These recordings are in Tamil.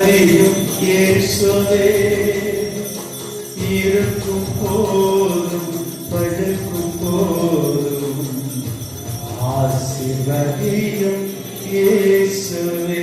அறியும் இயேசுவே இருக்கும் போதும் படுக்கும் போதும் ஆசிர்வதியும் இயேசுவே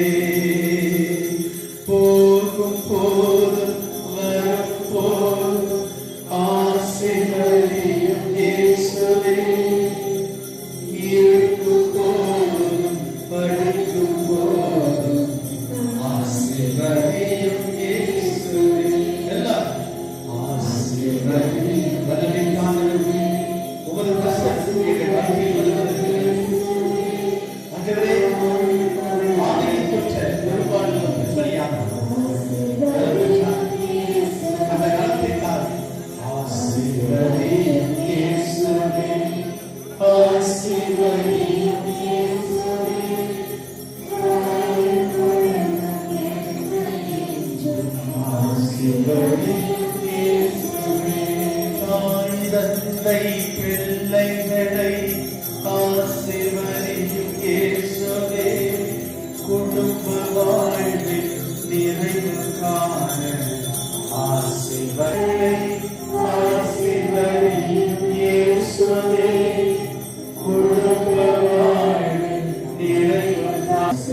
பிள்ளைகளை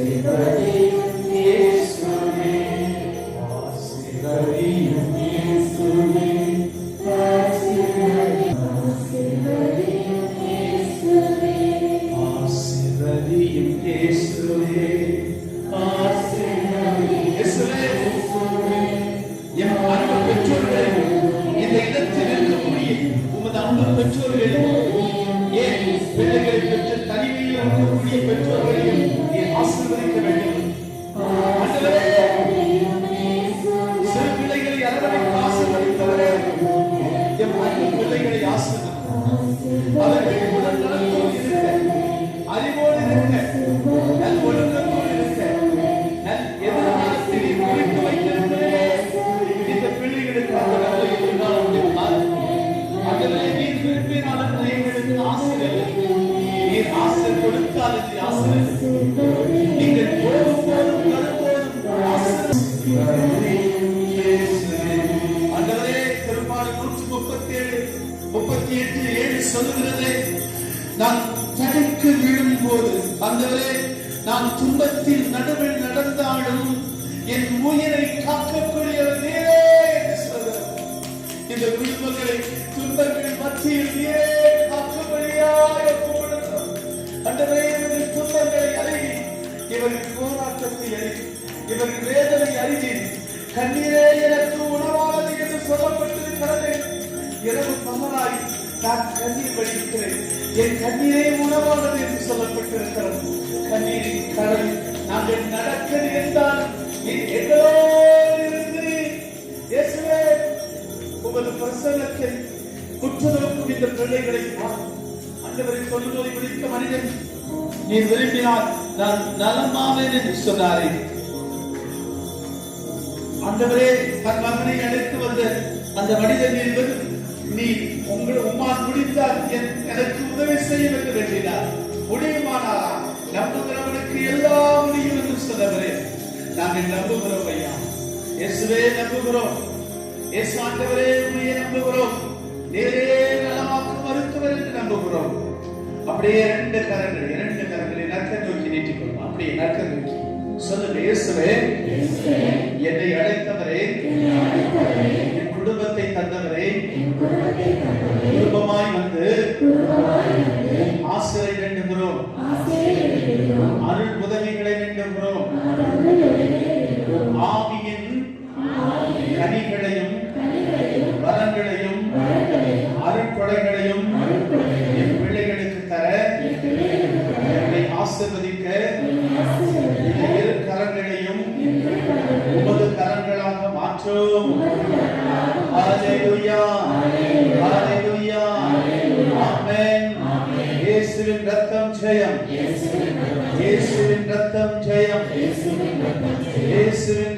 ஆசிர்வதியும் இயேசுவே முப்பத்தி ஏழு எட்டு ஏழு சொல்லுகிறது. நான் தடைக்கு நான் துன்பத்தில் நடுவில் நடந்தாலும் என் உயிரை காக்கக்கூடியவர் நீரே இந்த குடும்பங்களை துன்பங்கள் மத்தியில் நீரே இவர்கள் துன்பங்களை இவர்கள் போராட்டத்தை இவரின் வேதனை அறிவி கண்ணீரே எனக்கு உணவானது என்று சொல்லப்பட்டிருக்கிறது இரவு பகலாய் நான் கண்ணீர் வடிக்கிறேன். என் கண்ணீரே உணவானது என்று சொல்லப்பட்டிருக்கிறது கண்ணீரின் கடல் நாங்கள் நடக்க நேர்ந்தால் நீ உமது பிரசன்னத்தை குற்றநோக்கும் இந்த பிள்ளைகளை அண்டவரை சொல்லுவதை பிடித்த மனிதன் நீ விரும்பினால் நான் நலமாவேன் என்று சொன்னாரே. ஆண்டவரே தன் மகனை அழைத்து வந்த அந்த மனிதன் என்பது நீ உங்கள் உம்மால் முடிந்தால் எனக்கு உதவி செய்ய வேண்டும் என்றார் முடியுமானாரா நம்புகிறவனுக்கு எல்லா முடியும் என்று சொன்னவரே நாங்கள் நம்புகிறோம் ஐயா. இயேசுவே நம்புகிறோம். இயேசு ஆண்டவரே உண்மையை நம்புகிறோம். நேரே நலமாக்கு மருத்துவர் என்று நம்புகிறோம். அப்படியே இரண்டு கரங்கள் இரண்டு கரங்களை நற்க நோக்கி நீட்டிக்கொள்ளும் அப்படியே நற்க நோக்கி. சொல்லுங்க இயேசுவே என்னை அழைத்தவரே என் குடும்பத்தை தந்தவரே குடும்பமாய் வந்து உம் ஆசிரியை வேண்டுகிறோம். அருள் உதவிகளை வேண்டுகிறோம். இயேசுவின் ரத்தம் ஜெயம். இயேசுவின் ரத்தம் ஜெயம். இயேசுவின்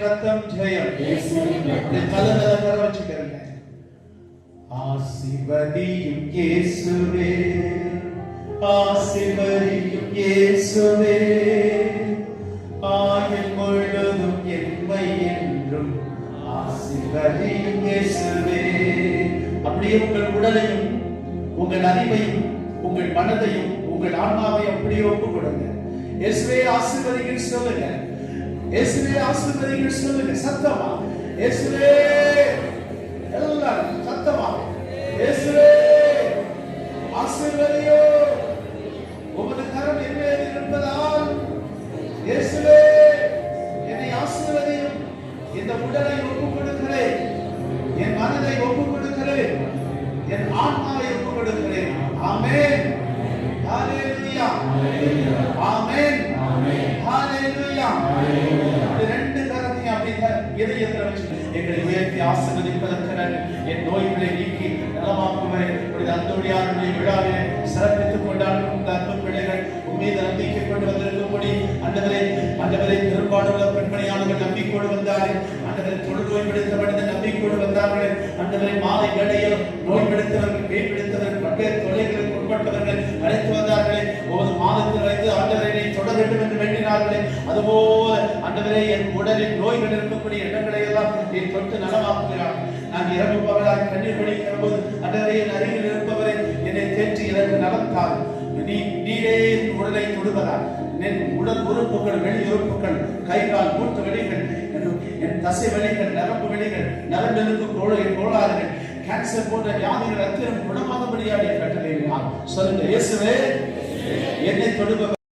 ரத்தம் ஜெயம். இந்த கலந்தத கர வச்சுக்கிறேன் ஆசிர்வதியும் இயேசுவே ஆசிர்வதியும் இயேசுவே ஆயுள் முழுதும் என்மை என்றும் ஆசீர்வதியும் இயேசுவே அப்படியே உங்கள் உடலையும் உங்கள் அறிவையும் உங்கள் மனதையும் உங்கள் ஆன்மாவை அப்படியே ஒப்பு கொடுங்க இயேசுவே ஆசீர்வதிகள் சொல்லுங்க. இயேசுவே ஆசீர்வதிகள் சொல்லுங்க. சத்தமா? இயேசுவே! எல்லாரும் சத்தமா? இயேசுவே! ஆசீர்வதியோ! எங்களை உயர்த்தி ஆசீர்வதிப்பதற்கான என் நோய்களை நீக்கி நலமாக்குவரை அந்தோடியாருடைய விழாவிலே சிறப்பித்துக் கொண்டாடும் இந்த அன்பு பிள்ளைகள் உம்மீது நம்பிக்கை கொண்டு வந்திருக்கும்படி அண்டவரை அண்டவரை பெரும்பாடுள்ள பெண்மணியாளர்கள் நம்பிக்கோடு வந்தார்கள் அண்டவரை தொழில் நோய் பிடித்த நம்பிக்கோடு வந்தார்கள். அண்டவரை மாலை வேளையில் நோய் பிடித்தவர்கள் மீன் பிடித்தவர்கள் பல்வேறு தொழில்களுக்கு உட்பட்டவர்கள் அழைத்து வந்தார்களே. ஒவ்வொரு மாதத்தில் அழைத்து ஆண்டவரை தொடர வேண்டும் என்று வேண்டினார்களே. அதுபோல அண்டவரை என் உடலில் நோய்கள் இருக்கக்கூடிய போது ஆண்டவரே அருகில் இருப்பவரை என்னை தேற்றி எனக்கு நலத்தார். நீ நீரே என் உடலை தொடுவதால் என் உடல் உறுப்புகள் வெளி உறுப்புகள் கை கால் மூட்டு வெளிகள் என்- என் தசை வெளிகள் நரம்பு வெளிகள் நரம்பிலிருந்து கோழை கோளாறுகள் கேன்சர் போன்ற வியாதிகள் அத்தியம் குணமாகும்படியாக கட்டளை சொல்லுங்க இயேசுவே என்னை தொடுபவர்.